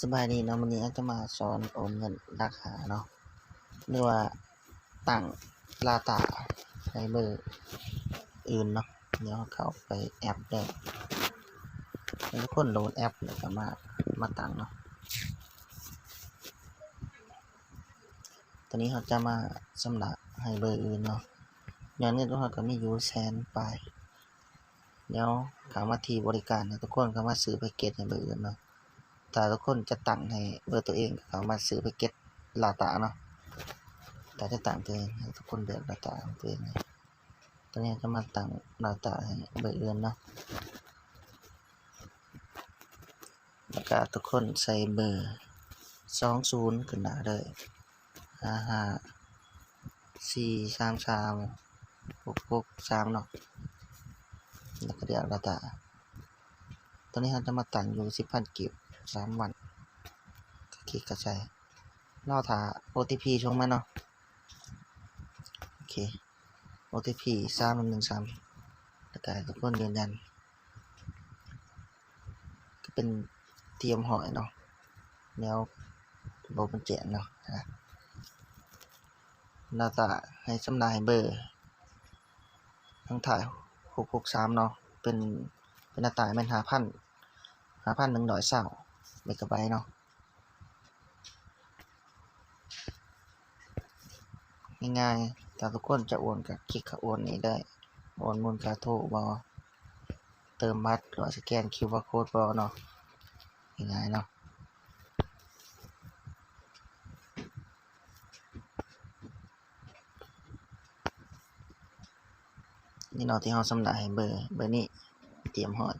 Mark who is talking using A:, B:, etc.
A: สบายดีเนาะวันนี้อาจจะมาสอนโอนเงินราคาเนาะหรือว่าตั้งลาตาในเบอร์อื่นเนาะเดี๋ยวเข้าไปแอปได้ทุกคนโหลดแอปแล้วก็มามาตั้งเนาะตอนนี้เขาจะมาสำหรับให้เบอร์อื่นเนาะอย่างนี้ทุกคนก็มียูแสนปเดี๋ยวเข้ามาที่บริการนะทุกคนเข้ามาซื้อแพ็กเกจให้เบอร์อื่นเนาะ ถ้าทุกคนจะตั้งให้เบอร์ตัวเองก็สามาซื้อไปเก็ตลาตาเนาะแต่จะตั้งตัวเองให้ทุกคนเลือกลาตาตัวเองตอนนี้จะมาตั้งลาตาให้เบอร์อื่นเนาะแล้วก็ทุกคนใส่เบอร์สองศูนย์ขึ้นหน้าเลยห้าห้าสี่สามสามหกหกสามเนาะแล้วก็เดี๋ยวลาตาตอนนี้เราจะมาตั้งอยู่สิบพันกิบ สามวันคลิกกระจายรอถา OTP ช่วงมเนาะโอเค OTP สามหนึ่งสามแล้วก็ให้ทุกคนยืนยัน ก็เป็นเตรียมหอยเนาะแล้วโบเป็นเจียนเนาะนะหน้าตาให้สำนายเบอร์ ทั้งถ่ายหกหกสามเนาะเป็นเป็นหน้าตายแม่นหาพันหาพันหนึ่งดอยเศร้า เมกะไบต์เนาะง่ายๆแต่ทุกคนจะโอนกับคลิกเข้าโอนนี้ได้ โอนมูลค่าโทรบอเติมบัตรหรือสแกน QR code บอเนาะง่ายๆเนาะนี่เนาะที่เราสำนักให้เบอร์เบอร์นี้เตรียมหอด